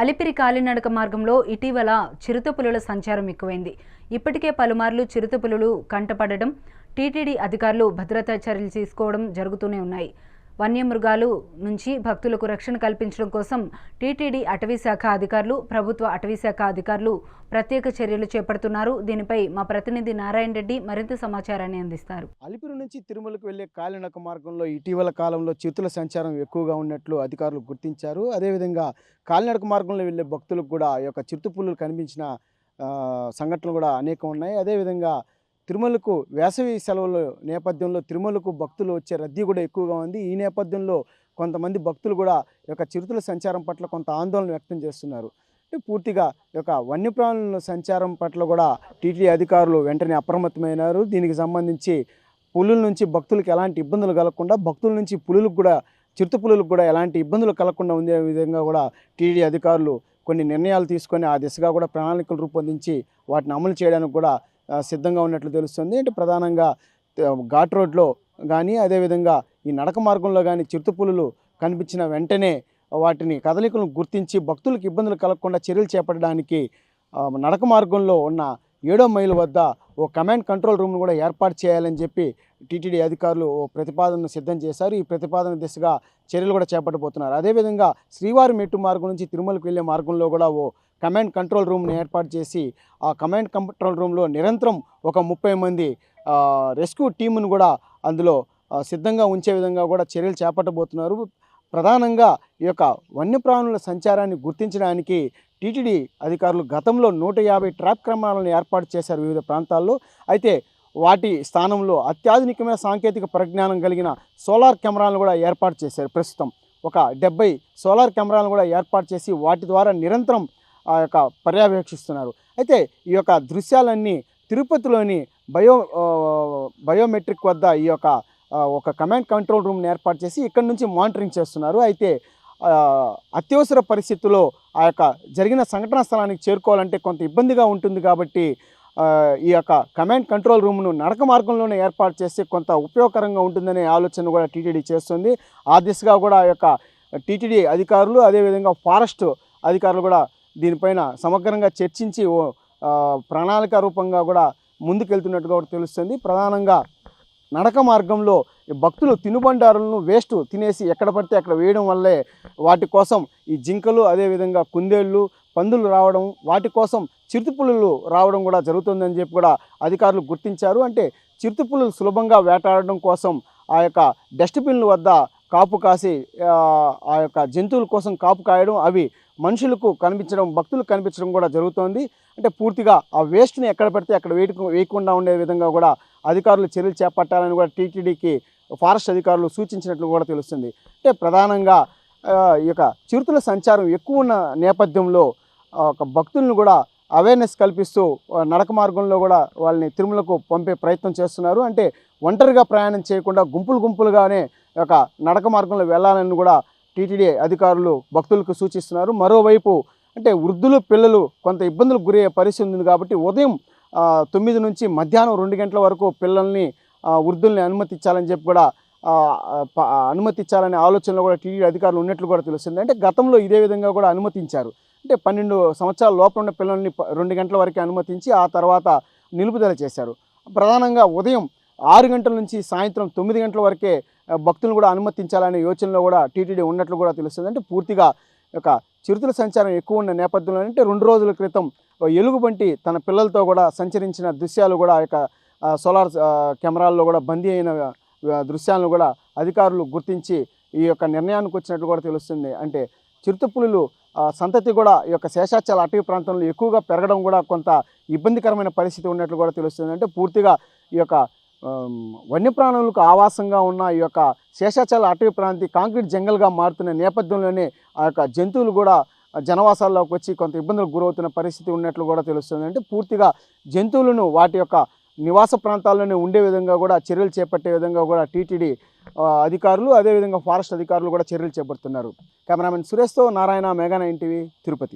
అలిపిరి కాలినడక మార్గంలో ఇటీవల చిరుతపులుల సంచారం ఎక్కువైంది. ఇప్పటికే పలుమార్లు చిరుతపులులు కంటపడడం టీటీడీ అధికారులు భద్రతా చర్యలు తీసుకోవడం జరుగుతూనే ఉన్నాయి. వన్యమృగాలు నుంచి భక్తులకు రక్షణ కల్పించడం కోసం టీటీడీ అటవీశాఖ అధికారులు ప్రభుత్వ అటవీశాఖ అధికారులు ప్రత్యేక చర్యలు చేపడుతున్నారు. దీనిపై మా ప్రతినిధి నారాయణ రెడ్డి మరింత సమాచారాన్ని అందిస్తారు. అలిపిరి నుంచి తిరుమలకు వెళ్ళే కాలినక మార్గంలో ఇటీవల కాలంలో చిరుతల సంచారం ఎక్కువగా ఉన్నట్లు అధికారులు గుర్తించారు. అదేవిధంగా కాలినడక మార్గంలో వెళ్ళే భక్తులకు కూడా ఈ యొక్క చిరుతపుల్లు కనిపించిన సంఘటనలు కూడా అనేకం ఉన్నాయి. అదేవిధంగా తిరుమలకు వేసవి సెలవుల నేపథ్యంలో తిరుమలకు భక్తులు వచ్చే రద్దీ కూడా ఎక్కువగా ఉంది. ఈ నేపథ్యంలో కొంతమంది భక్తులు కూడా యొక్క చిరుతల సంచారం పట్ల కొంత ఆందోళన వ్యక్తం చేస్తున్నారు. అంటే పూర్తిగా యొక్క వన్యప్రాణుల సంచారం పట్ల కూడా టీటీడీ అధికారులు వెంటనే అప్రమత్తమైనారు. దీనికి సంబంధించి పులుల నుంచి భక్తులకు ఎలాంటి ఇబ్బందులు కలగకుండా భక్తుల నుంచి పులులకు కూడా చిరుత పులులకు కూడా ఎలాంటి ఇబ్బందులు కలగకుండా ఉండే విధంగా కూడా టీడీ అధికారులు కొన్ని నిర్ణయాలు తీసుకొని ఆ దిశగా కూడా ప్రణాళికలు రూపొందించి వాటిని అమలు చేయడానికి కూడా సిద్ధంగా ఉన్నట్లు తెలుస్తుంది. అంటే ప్రధానంగా ఘాట్ రోడ్లో కానీ అదేవిధంగా ఈ నడక మార్గంలో కానీ చిరుతపులులు కనిపించిన వెంటనే వాటిని కదలికలను గుర్తించి భక్తులకు ఇబ్బందులు కలగకుండా చర్యలు చేపట్టడానికి నడక మార్గంలో ఉన్న ఏడో మైలు వద్ద ఓ కమాండ్ కంట్రోల్ రూమ్ను కూడా ఏర్పాటు చేయాలని చెప్పి టీటీడీ అధికారులు ఓ ప్రతిపాదనను సిద్ధం చేశారు. ఈ ప్రతిపాదన దిశగా చర్యలు కూడా చేపట్టబోతున్నారు. అదేవిధంగా శ్రీవారి మెట్టు మార్గం నుంచి తిరుమలకు వెళ్ళే మార్గంలో కూడా ఓ కమాండ్ కంట్రోల్ రూమ్ని ఏర్పాటు చేసి ఆ కమాండ్ కంట్రోల్ రూమ్లో నిరంతరం ఒక ముప్పై మంది రెస్క్యూ టీమును కూడా అందులో సిద్ధంగా ఉంచే విధంగా కూడా చర్యలు చేపట్టబోతున్నారు. ప్రధానంగా ఈ యొక్క వన్యప్రాణుల సంచారాన్ని గుర్తించడానికి టీటీడీ అధికారులు గతంలో నూట యాభై ట్రాప్ క్రమాలను ఏర్పాటు చేశారు వివిధ ప్రాంతాల్లో. అయితే వాటి స్థానంలో అత్యాధునికమైన సాంకేతిక పరిజ్ఞానం కలిగిన సోలార్ కెమెరాలను కూడా ఏర్పాటు చేశారు ప్రస్తుతం. ఒక డెబ్బై సోలార్ కెమెరాలను కూడా ఏర్పాటు చేసి వాటి ద్వారా నిరంతరం ఆ యొక్క పర్యవేక్షిస్తున్నారు. అయితే ఈ యొక్క దృశ్యాలన్నీ తిరుపతిలోని బయో బయోమెట్రిక్ వద్ద ఈ యొక్క ఒక కమాండ్ కంట్రోల్ రూమ్ని ఏర్పాటు చేసి ఇక్కడ నుంచి మానిటరింగ్ చేస్తున్నారు. అయితే అత్యవసర పరిస్థితుల్లో ఆ యొక్క జరిగిన సంఘటనా స్థలానికి చేరుకోవాలంటే కొంత ఇబ్బందిగా ఉంటుంది కాబట్టి ఈ యొక్క కమాండ్ కంట్రోల్ రూమ్ను నడక మార్గంలోనే ఏర్పాటు చేస్తే కొంత ఉపయోగకరంగా ఉంటుందనే ఆలోచన కూడా టీటీడీ చేస్తుంది. ఆ దిశగా కూడా ఆ యొక్క టీటీడీ అధికారులు అదేవిధంగా ఫారెస్ట్ అధికారులు కూడా దీనిపైన సమగ్రంగా చర్చించి ఓ ప్రణాళిక రూపంగా కూడా ముందుకెళ్తున్నట్టుగా కూడా తెలుస్తుంది. ప్రధానంగా నడక మార్గంలో ఈ భక్తులు తినుబండారులను వేస్ట్ తినేసి ఎక్కడ పడితే అక్కడ వేయడం వల్లే వాటి కోసం ఈ జింకలు అదేవిధంగా కుందేళ్ళు పందులు రావడం వాటి కోసం చిరుతపులులు రావడం కూడా జరుగుతుందని చెప్పి కూడా అధికారులు గుర్తించారు. అంటే చిరుతుపులు సులభంగా వేటాడడం కోసం ఆ యొక్క డస్ట్బిన్ల వద్ద కాపు కాసి ఆ, యొక్క జంతువుల కోసం కాపు కాయడం అవి మనుషులకు కనిపించడం భక్తులకు కనిపించడం కూడా జరుగుతోంది. అంటే పూర్తిగా ఆ వేస్ట్ని ఎక్కడ పెడితే అక్కడ వేయకు వేయకుండా ఉండే విధంగా కూడా అధికారులు చర్యలు చేపట్టాలని కూడా టీటీడీకి ఫారెస్ట్ అధికారులు సూచించినట్లు కూడా తెలుస్తుంది. అంటే ప్రధానంగా ఈ యొక్క చిరుతల సంచారం ఎక్కువ ఉన్న నేపథ్యంలో ఒక భక్తులను కూడా అవేర్నెస్ కల్పిస్తూ నడక మార్గంలో కూడా వాళ్ళని తిరుమలకు పంపే ప్రయత్నం చేస్తున్నారు. అంటే ఒంటరిగా ప్రయాణం చేయకుండా గుంపులు గుంపులుగానే యొక్క నడక మార్గంలో వెళ్ళాలని కూడా టీటీడీ అధికారులు భక్తులకు సూచిస్తున్నారు. మరోవైపు అంటే వృద్ధులు పిల్లలు కొంత ఇబ్బందులకు గురయ్యే పరిస్థితి ఉంది కాబట్టి ఉదయం తొమ్మిది నుంచి మధ్యాహ్నం రెండు గంటల వరకు పిల్లల్ని వృద్ధుల్ని అనుమతించాలని చెప్పి కూడా అనుమతించాలనే ఆలోచనలో కూడా టీటీడీ అధికారులు ఉన్నట్లు కూడా తెలుస్తుంది. అంటే గతంలో ఇదే విధంగా కూడా అనుమతించారు. అంటే పన్నెండు సంవత్సరాల లోపల ఉన్న పిల్లల్ని రెండు గంటల వరకు అనుమతించి ఆ తర్వాత నిలుపుదల చేశారు. ప్రధానంగా ఉదయం ఆరు గంటల నుంచి సాయంత్రం తొమ్మిది గంటల వరకే భక్తులను కూడా అనుమతించాలనే యోచనలో కూడా టీటీడీ ఉన్నట్లు కూడా తెలుస్తుంది. అంటే పూర్తిగా ఒక చిరుతుల చిరుతల సంచారం ఎక్కువ ఉన్న నేపథ్యంలో అంటే రెండు రోజుల క్రితం ఎలుగుబంటి తన పిల్లలతో కూడా సంచరించిన దృశ్యాలు కూడా ఆ యొక్క సోలార్ కెమెరాల్లో కూడా బందీ అయిన దృశ్యాలను కూడా అధికారులు గుర్తించి ఈ యొక్క నిర్ణయానికి వచ్చినట్లు కూడా తెలుస్తుంది. అంటే చిరుతపులులు సంతతి కూడా ఈ యొక్క శేషాచల అటవీ ప్రాంతంలో ఎక్కువగా పెరగడం కూడా కొంత ఇబ్బందికరమైన పరిస్థితి ఉన్నట్లు కూడా తెలుస్తుంది. అంటే పూర్తిగా ఈ యొక్క వన్యప్రాణులకు ఆవాసంగా ఉన్న ఈ యొక్క శేషాచల అటవీ ప్రాంతి కాంక్రీట్ జంగల్గా మారుతున్న నేపథ్యంలోనే ఆ యొక్క జంతువులు కూడా జనవాసాల్లోకి వచ్చి కొంత ఇబ్బందులకు గురవుతున్న పరిస్థితి ఉన్నట్లు కూడా తెలుస్తుంది. అంటే పూర్తిగా జంతువులను వాటి యొక్క నివాస ప్రాంతాల్లోనే ఉండే విధంగా కూడా చర్యలు చేపట్టే విధంగా కూడా టీటీడీ అధికారులు అదేవిధంగా ఫారెస్ట్ అధికారులు కూడా చర్యలు చేపడుతున్నారు. కెమెరామెన్ సురేష్తో నారాయణ మేఘాన ఎన్టీవీ తిరుపతి.